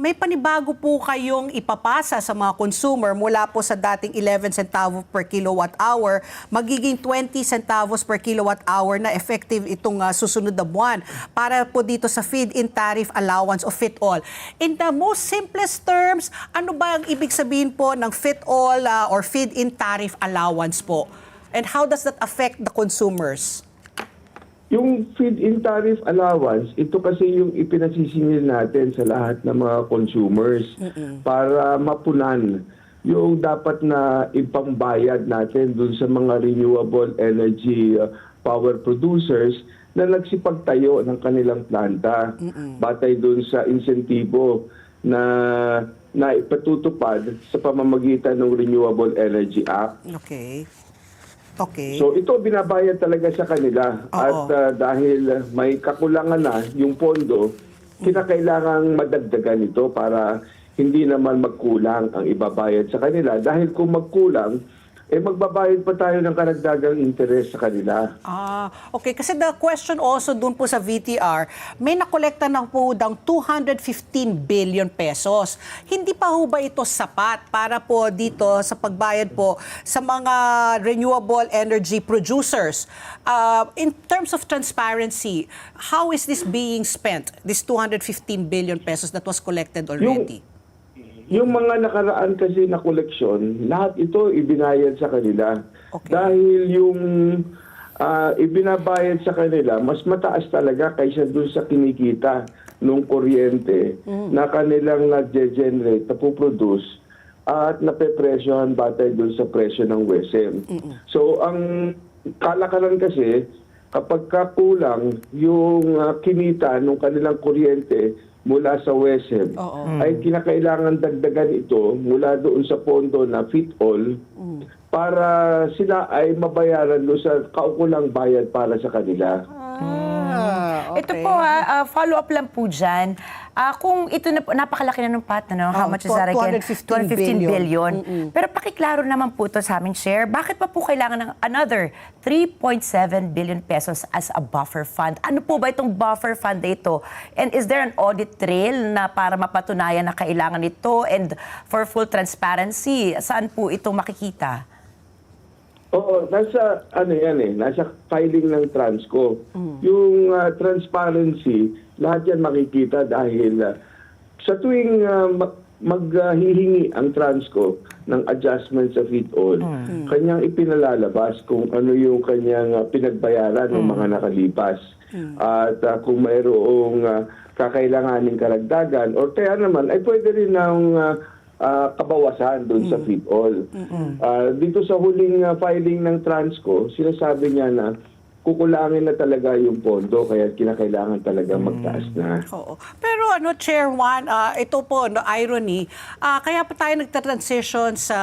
May panibago po kayong ipapasa sa mga consumer mula po sa dating 11 centavos per kilowatt hour, magiging 20 centavos per kilowatt hour na effective itong ah, susunod na buwan para po dito sa feed-in tariff allowance o fit-all. In the most simplest terms, ano ba ang ibig sabihin po ng fit-all ah, or feed-in tariff allowance po? And how does that affect the consumers? Yung feed-in tariff allowance, ito kasi yung ipinasisingil natin sa lahat ng mga consumers para mapunan yung dapat na ipangbayad natin dun sa mga renewable energy uh, power producers na nagsipagtayo ng kanilang planta batay dun sa insentibo na na ipatutupad sa pamamagitan ng Renewable Energy Act. Okay. Okay. So ito binabayad talaga sa kanila Oo. at uh, dahil may kakulangan na yung pondo, kinakailangang madagdagan ito para hindi naman magkulang ang ibabayad sa kanila dahil kung magkulang eh magbabayad pa tayo ng karagdagang interes sa kanila. Ah, okay. Kasi the question also dun po sa VTR, may nakolekta na po daw 215 billion pesos. Hindi pa ho ba ito sapat para po dito sa pagbayad po sa mga renewable energy producers? Ah, in terms of transparency, how is this being spent, this 215 billion pesos that was collected already? Yung mga nakaraan kasi na koleksyon, lahat ito ibinayad sa kanila. Okay. Dahil yung ah, ibinabayad sa kanila, mas mataas talaga kaysa dun sa kinikita nung kuryente na kanilang nag-generate, napuproduce at napepresyohan batay dun sa presyo ng WSM. So ang kalakaran kasi, kapag kakulang yung ah, kinita nung kanilang kuryente mula sa WSM, Oo. ay kinakailangan dagdagan ito mula doon sa pondo na fit-all para sila ay mabayaran doon sa kaukulang bayad para sa kanila. Ah, Ito po ha, ah, follow-up lang po dyan. Ah, kung ito na po, napakalaki na ng pot, ano? How Oh, much is that again? 215 215 billion. billion. Pero pakiklaro naman po ito sa aming share. Bakit pa po kailangan ng another 3.7 billion pesos as a buffer fund? Ano po ba itong buffer fund na ito? And is there an audit trail na para mapatunayan na kailangan ito? And for full transparency, saan po ito makikita? Oo, nasa ano yan eh, nasa filing ng Transco. Yung ah, transparency, lahat yan makikita dahil ah, sa tuwing mag- maghihingi ang Transco ng adjustment sa fit-all, kanyang ipinalalabas kung ano yung kanyang ah, pinagbayaran ng mga nakalipas. At ah, kung mayroong ah, kakailanganing karagdagan or kaya naman ay pwede rin ng ah, ah, kabawasan doon sa fit-all. Ah, dito sa huling ah, filing ng Transco, sinasabi niya na kukulangin na talaga yung pondo kaya kinakailangan talaga magtaas na. Oo. Pero ano, Chair Juan, ah, ito po, no, irony, ah, kaya pa tayo nagta-transition sa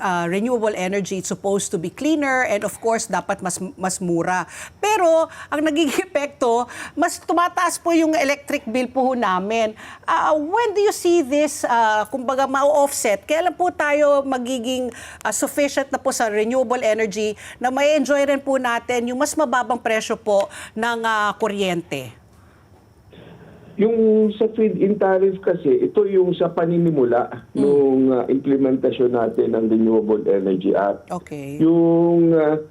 ah, renewable energy. It's supposed to be cleaner and of course, dapat mas, mas mura. Pero ang nagiging epekto, mas tumataas po yung electric bill po ho namin. Ah, when do you see this, ah, kumbaga, ma-offset? Kailan po tayo magiging ah, sufficient na po sa renewable energy na may enjoy rin po natin yung mas mababang presyo po ng ah, kuryente? Yung sa feed-in tariff kasi, ito yung sa paninimula nung ah, implementasyon natin ng Renewable Energy Act. Okay. Yung ah,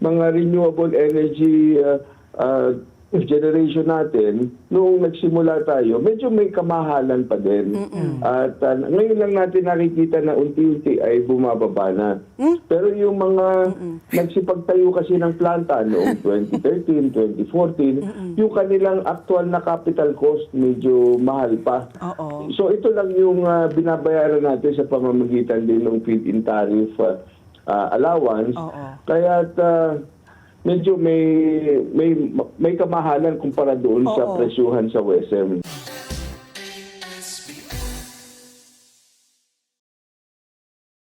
mga renewable energy ah, ah, generation natin, noong nagsimula tayo, medyo may kamahalan pa din. At ah, ngayon lang natin nakikita na unti-unti ay bumababa na. Pero yung mga nagsipagtayo kasi ng planta noong 2013, 2014, yung kanilang actual na capital cost medyo mahal pa. Oo. So ito lang yung ah, binabayaran natin sa pamamagitan din ng feed-in tariff ah, ah, allowance. Oo. Kaya medyo may may may kamahalan kumpara doon sa Oo. presyuhan sa WSM.